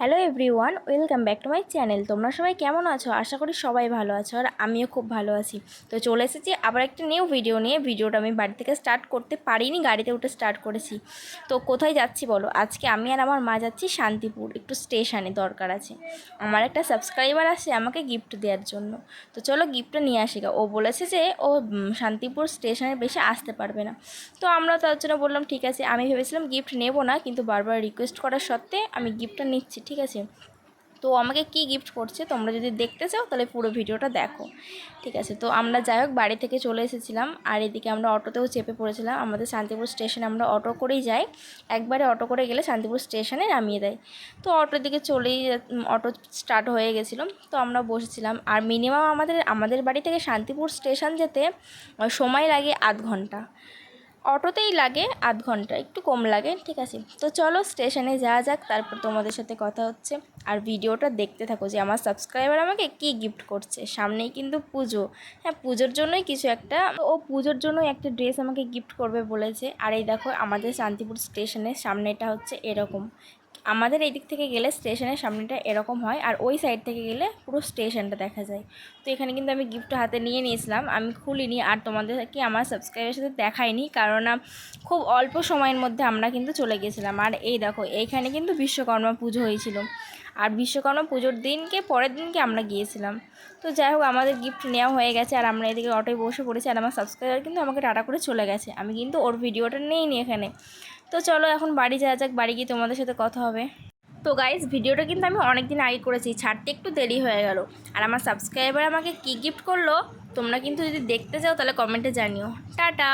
Hello everyone, welcome back to my channel. তোমরা সবাই কেমন আছো? আশা করি সবাই ভালো আছো আর আমিও খুব ভালো আছি। তো চলে এসেছি আবার একটা নিউ ভিডিও নিয়ে। ভিডিওটা আমি বাড়ি থেকে স্টার্ট করতে পারিনি, গাড়িতে উঠে স্টার্ট করেছি। তো কোথায় যাচ্ছি বলো? আজকে আমি আর আমার মা যাচ্ছি শান্তিপুর। একটু স্টেশনে দরকার আছে। আমার একটা সাবস্ক্রাইবার আছে আমাকে গিফট দেওয়ার জন্য। তো চলো গিফটটা নিয়ে আসি গা। ও বলেছে যে ও শান্তিপুর স্টেশনের বেশি আসতে পারবে না। তো আমরা তার জন্য বললাম, ঠিক আছে। আমি ভেবেছিলাম গিফট নেব না, কিন্তু বারবার রিকোয়েস্ট করার সত্ত্বে আমি গিফটটা নিচ্ছি ঠিক আছে? তো আমাকে কি গিফট করছে তোমরা যদি দেখতে চাও তাহলে পুরো ভিডিওটা দেখো। ঠিক আছে? তো আমরা যাই হোক, বাড়ি থেকে চলে এসেছিলাম। আর এদিকে আমরা অটোতেও চেপে পড়েছিলাম। আমাদের শান্তিপুর স্টেশনে আমরা অটো করেই যাই। একবারে অটো করে গেলে শান্তিপুর স্টেশনে নামিয়ে দেয়। তো অটোর দিকে চলেই অটো স্টার্ট হয়ে গেছিল। তো আমরা বসেছিলাম। আর মিনিমাম আমাদের আমাদের বাড়ি থেকে শান্তিপুর স্টেশন যেতে, সময় লাগে আধ ঘণ্টা। অটোতেই লাগে আধ ঘণ্টা, একটু কম লাগে, ঠিক আছে? তো চলো স্টেশনে যাওয়া যাক, তারপর তোমাদের সাথে কথা হচ্ছে। আর ভিডিওটা দেখতে থাকো যে আমার সাবস্ক্রাইবার আমাকে কি গিফট করছে। সামনেই কিন্তু পুজো। হ্যাঁ পুজোর জন্যই কিছু একটা, ও পুজোর জন্যই একটা ড্রেস আমাকে গিফট করবে বলেছে। আর এই দেখো, আমাদের শান্তিপুর স্টেশনের সামনেটা হচ্ছে এরকম। আমাদের এই দিক থেকে গেলে স্টেশনের সামনেটা এরকম হয় আর ওই সাইড থেকে গেলে পুরো স্টেশনটা দেখা যায়। তো এখানে কিন্তু আমি গিফট হাতে নিয়ে নিয়েছিলাম, আমি খুলিনি আর তোমাদেরকে আমার সাবস্ক্রাইবের সাথে দেখাইনি কারণ খুব অল্প সময়ের মধ্যে আমরা কিন্তু চলে গেছিলাম। আর এই দেখো, এইখানে কিন্তু বিশ্বকর্মা পুজো হয়েছিল। আর বিশ্বকর্মা পুজোর দিনকে, পরের দিনকে আমরা গিয়েছিলাম। তো যাই হোক, আমাদের গিফট নেওয়া হয়ে গেছে আর আমরা এদিকে অটোয় বসে পড়েছি আর আমার সাবস্ক্রাইবার কিন্তু আমাকে টাটা করে চলে গেছে। আমি কিন্তু ওর ভিডিওটা নেইনি এখানে। তো চলো এখন বাড়ি যাওয়া যাক, বাড়ি গিয়ে তোমাদের সাথে কথা হবে। তো গাইজ ভিডিওটা কিন্তু আমি অনেক দিন আগে করেছি, ছাড়তে একটু দেরি হয়ে গেল। আর আমার সাবস্ক্রাইবার আমাকে কী গিফট করল, তোমরা কিন্তু যদি দেখতে চাও তাহলে কমেন্টে জানিও। টাটা!